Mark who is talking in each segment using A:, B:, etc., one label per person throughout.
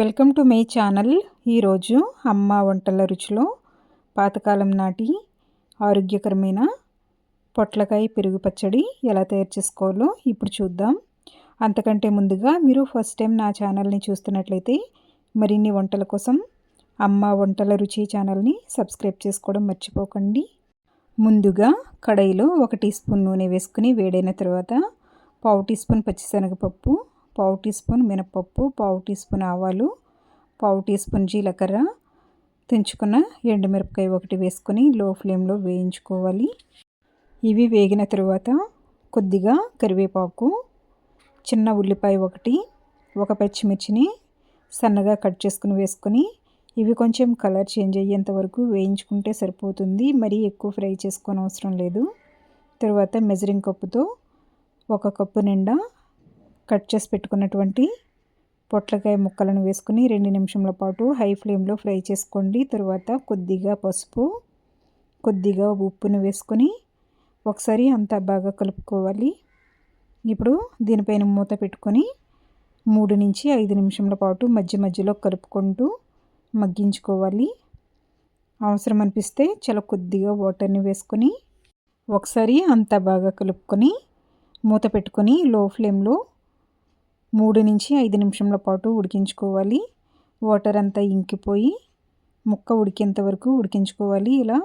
A: Welcome to my channel. ఈరోజు అమ్మ వంటల రుచిలో పాతకాలం నాటి ఆరోగ్యకరమైన పొట్లకాయ పెరుగు పచ్చడి ఎలా తయారు చేసుకోవాలో ఇప్పుడు చూద్దాం. అంతకంటే ముందుగా మీరు ఫస్ట్ టైం నా ఛానల్ని చూస్తున్నట్లయితే మరిన్ని వంటల కోసం అమ్మ వంటల రుచి ఛానల్ని సబ్స్క్రైబ్ చేసుకోవడం మర్చిపోకండి. ముందుగా కడాయిలో ఒక టీ స్పూన్ నూనె వేసుకుని వేడైన తర్వాత పావు టీ స్పూన్ పచ్చిశనగపప్పు పావు టీ స్పూన్ మినపప్పు పావు టీ స్పూన్ ఆవాలు పావు టీ స్పూన్ జీలకర్ర. తెంచుకున్న ఎండుమిరపకాయ ఒకటి వేసుకొని లో ఫ్లేమ్లో వేయించుకోవాలి. ఇవి వేగిన తరువాత కొద్దిగా కరివేపాకు చిన్న ఉల్లిపాయ ఒకటి ఒక పచ్చిమిర్చిని సన్నగా కట్ చేసుకుని వేసుకొని ఇవి కొంచెం కలర్ చేంజ్ అయ్యేంత వరకు వేయించుకుంటే సరిపోతుంది. మరీ ఎక్కువ ఫ్రై చేసుకోనవసరం అవసరం లేదు. తర్వాత మెజరింగ్ కప్పుతో ఒక కప్పు నిండా కట్ చేసి పెట్టుకున్నటువంటి పొట్లకాయ ముక్కలను వేసుకుని రెండు నిమిషంల పాటు హై ఫ్లేమ్లో ఫ్రై చేసుకోండి. తర్వాత కొద్దిగా పసుపు కొద్దిగా ఉప్పును వేసుకొని ఒకసారి అంతా బాగా కలుపుకోవాలి. ఇప్పుడు దీనిపైన మూత పెట్టుకొని మూడు నుంచి ఐదు నిమిషంల పాటు మధ్య మధ్యలో కలుపుకుంటూ మగ్గించుకోవాలి. అవసరం అనిపిస్తే చాలా కొద్దిగా వాటర్ని వేసుకొని ఒకసారి అంతా బాగా కలుపుకొని మూత పెట్టుకొని లో ఫ్లేమ్లో మూడు నుంచి ఐదు నిమిషంల పాటు ఉడికించుకోవాలి. వాటర్ అంతా ఇంకిపోయి ముక్క ఉడికేంత వరకు ఉడికించుకోవాలి. ఇలా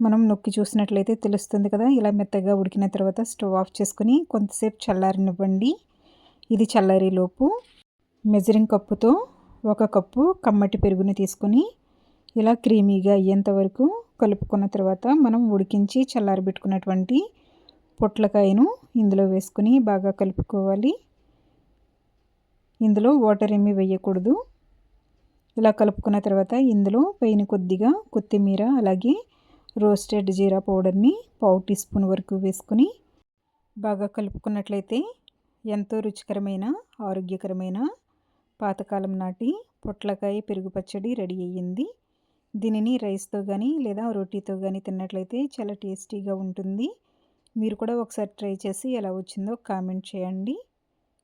A: మనం నొక్కి చూసినట్లయితే తెలుస్తుంది కదా ఇలా మెత్తగా ఉడికిన తర్వాత స్టవ్ ఆఫ్ చేసుకుని కొంతసేపు చల్లారనివ్వండి. ఇది చల్లారేలోపు మెజరింగ్ కప్పుతో ఒక కప్పు కమ్మటి పెరుగుని తీసుకొని ఇలా క్రీమీగా అయ్యేంత వరకు కలుపుకున్న తర్వాత మనం ఉడికించి చల్లారబెట్టుకున్నటువంటి పొట్లకాయను ఇందులో వేసుకుని బాగా కలుపుకోవాలి. ఇందులో వాటర్ ఏమీ వేయకూడదు. ఇలా కలుపుకున్న తర్వాత ఇందులో పైన కొద్దిగా కొత్తిమీర అలాగే రోస్టెడ్ జీరా పౌడర్ని పావు టీ స్పూన్ వరకు వేసుకుని బాగా కలుపుకున్నట్లయితే ఎంతో రుచికరమైన ఆరోగ్యకరమైన పాతకాలం నాటి పొట్లకాయ పెరుగు పచ్చడి రెడీ అయ్యింది. దీనిని రైస్తో కానీ లేదా రోటీతో కానీ తిన్నట్లయితే చాలా టేస్టీగా ఉంటుంది. మీరు కూడా ఒకసారి ట్రై చేసి ఎలా వచ్చిందో కామెంట్ చేయండి.